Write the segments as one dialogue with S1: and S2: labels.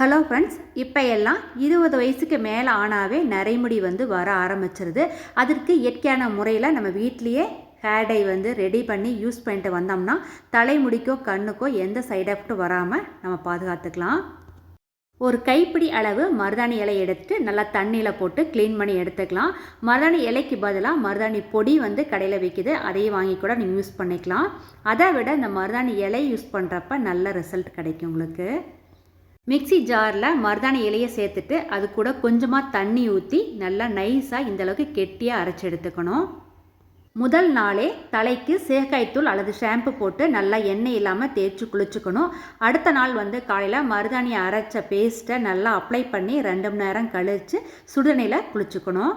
S1: Hello friends இப்போ எல்லாம் இருபது வயசுக்கு மேலே ஆனாவே நரைமுடி வந்து வர ஆரம்பிச்சிருது. அதற்கு இயற்கையான முறையில் நம்ம வீட்லேயே ஹேர் டை வந்து ரெடி பண்ணி யூஸ் பண்ணிட்டு வந்தோம்னா தலைமுடிக்கோ கண்ணுக்கோ எந்த சைட் எஃபெக்ட்டும் வராமல் நம்ம பாதுகாத்துக்கலாம். ஒரு கைப்பிடி அளவு மருதாணி இலை எடுத்து நல்லா தண்ணியில் போட்டு க்ளீன் பண்ணி எடுத்துக்கலாம். மருதாணி இலைக்கு பதிலாக மருதாணி பொடி வந்து கடையில் விற்கிது அதையும் வாங்கி கூட நீங்கள் யூஸ் பண்ணிக்கலாம். அதை விட இந்த மருதாணி இலை யூஸ் பண்ணுறப்ப நல்ல ரிசல்ட் கிடைக்கும் உங்களுக்கு. மிக்ஸி ஜாரில் மருதாணி இலையை சேர்த்துட்டு அது கூட கொஞ்சமாக தண்ணி ஊற்றி நல்லா நைஸாக இந்தளவுக்கு கெட்டியாக அரைச்சி எடுத்துக்கணும். முதல் நாளே தலைக்கு சேக்காய்த்தூள் அல்லது ஷாம்பு போட்டு நல்லா எண்ணெய் இல்லாமல் தேய்ச்சி குளிச்சுக்கணும். அடுத்த நாள் வந்து காலையில் மருதாணியை அரைச்ச பேஸ்ட்டை நல்லா அப்ளை பண்ணி ரெண்டு மணி நேரம் கழித்து சுடுநீரில் குளிச்சுக்கணும்.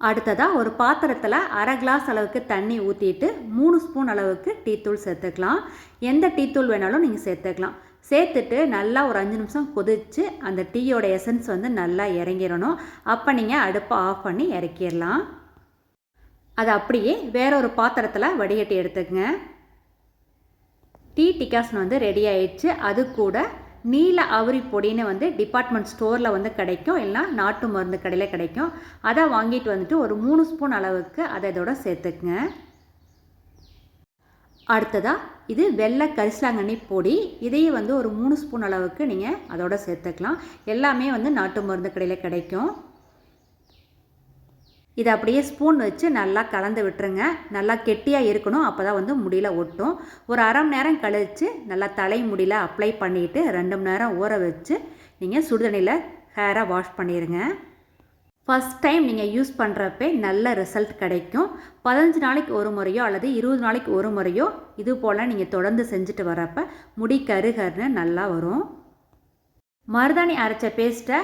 S1: அடுத்ததாக ஒரு பாத்திரத்தில் அரை கிளாஸ் அளவுக்கு தண்ணி ஊற்றிட்டு மூணு ஸ்பூன் அளவுக்கு டீத்தூள் சேர்த்துக்கலாம். எந்த டீத்தூள் வேணாலும் நீங்கள் சேர்த்துக்கலாம். சேர்த்துட்டு நல்லா ஒரு அஞ்சு நிமிஷம் கொதித்து அந்த டீயோட எசன்ஸ் வந்து நல்லா இறங்கிடணும். அப்போ நீங்கள் அடுப்பை ஆஃப் பண்ணி இறக்கிடலாம். அதை அப்படியே வேற ஒரு பாத்திரத்தில் வடிகட்டி எடுத்துக்கங்க. டீ டிகாசன் வந்து ரெடி ஆயிடுச்சு. அது கூட நீல அவுரி பொடின்னு வந்து டிபார்ட்மெண்ட் ஸ்டோரில் வந்து கிடைக்கும். இல்லைனா நாட்டு மருந்து கடையில் கிடைக்கும். அதை வாங்கிட்டு வந்துட்டு ஒரு மூணு ஸ்பூன் அளவுக்கு அதை இதோட சேர்த்துக்குங்க. அடுத்ததாக இது வெள்ளை கரிசலாங்கண்ணி பொடி. இதையும் வந்து ஒரு மூணு ஸ்பூன் அளவுக்கு நீங்கள் அதோட சேர்த்துக்கலாம். எல்லாமே வந்து நாட்டு மருந்து கடையில் கிடைக்கும். இதை அப்படியே ஸ்பூன் வச்சு நல்லா கலந்து விட்டுருங்க. நல்லா கெட்டியாக இருக்கணும். அப்போ தான் வந்து முடியில் ஒட்டும். ஒரு அரை மணி நேரம் கழித்து நல்லா தலை முடியில் அப்ளை பண்ணிவிட்டு ரெண்டு மணி நேரம் ஊற வச்சு நீங்கள் சுடுதண்ணியில் ஹேரை வாஷ் பண்ணிடுங்க ஃபஸ்ட் டைம் நீங்கள் யூஸ் பண்ணுறப்ப நல்ல ரிசல்ட் கிடைக்கும். பதினஞ்சு நாளைக்கு ஒரு முறையோ அல்லது இருபது நாளைக்கு ஒரு முறையோ இது போல் நீங்கள் தொடர்ந்து செஞ்சுட்டு வரப்ப முடி கருகருன்னு நல்லா வரும். மருதாணி அரைச்ச பேஸ்ட்டை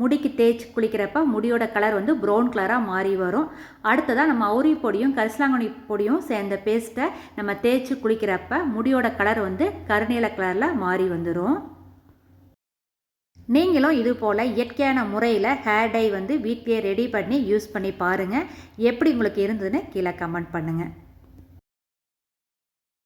S1: முடிக்கு தேய்ச்சி குளிக்கிறப்ப முடியோட கலர் வந்து ப்ரௌன் கலராக மாறி வரும். அடுத்ததாக நம்ம அவுரி பொடியும் கரிசலாங்கண்ணி பொடியும் சேர்ந்த பேஸ்ட்டை நம்ம தேய்ச்சி குளிக்கிறப்ப முடியோட கலர் வந்து கருநீல கலரில் மாறி வந்துடும் நீங்களும் இது போல் இயற்கையான முறையில் ஹேர் டை வந்து வீட்லேயே ரெடி பண்ணி யூஸ் பண்ணி பாருங்கள் எப்படி உங்களுக்கு இருந்ததுன்னு கீழே கமெண்ட் பண்ணுங்கள்